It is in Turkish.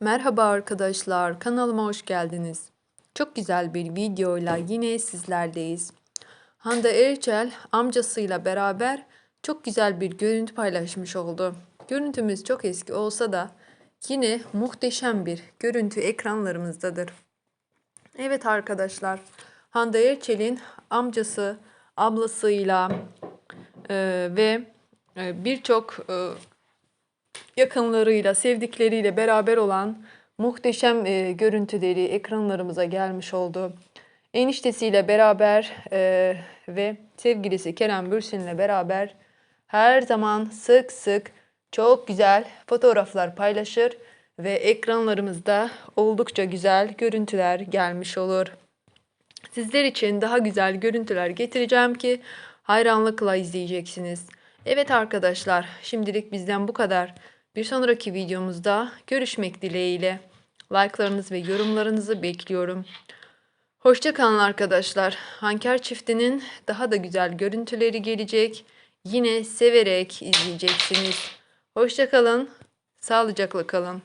Merhaba arkadaşlar, kanalıma hoş geldiniz. Çok güzel bir videoyla yine sizlerleyiz. Hande Erçel amcasıyla beraber çok güzel bir görüntü paylaşmış oldu. Görüntümüz çok eski olsa da yine muhteşem bir görüntü ekranlarımızdadır. Evet arkadaşlar, Hande Erçel'in amcası, ablasıyla e, ve e, birçok e, yakınlarıyla, sevdikleriyle beraber olan muhteşem e, görüntüleri ekranlarımıza gelmiş oldu. Eniştesiyle beraber e, ve sevgilisi Kerem Bürsin'le beraber her zaman sık sık çok güzel fotoğraflar paylaşır ve ekranlarımızda oldukça güzel görüntüler gelmiş olur. Sizler için daha güzel görüntüler getireceğim ki hayranlıkla izleyeceksiniz. Evet arkadaşlar, şimdilik bizden bu kadar. Bir sonraki videomuzda görüşmek dileğiyle. Like'larınız ve yorumlarınızı bekliyorum. Hoşça kalın arkadaşlar. Hanker çiftinin daha da güzel görüntüleri gelecek. Yine severek izleyeceksiniz. Hoşça kalın. Sağlıcakla kalın.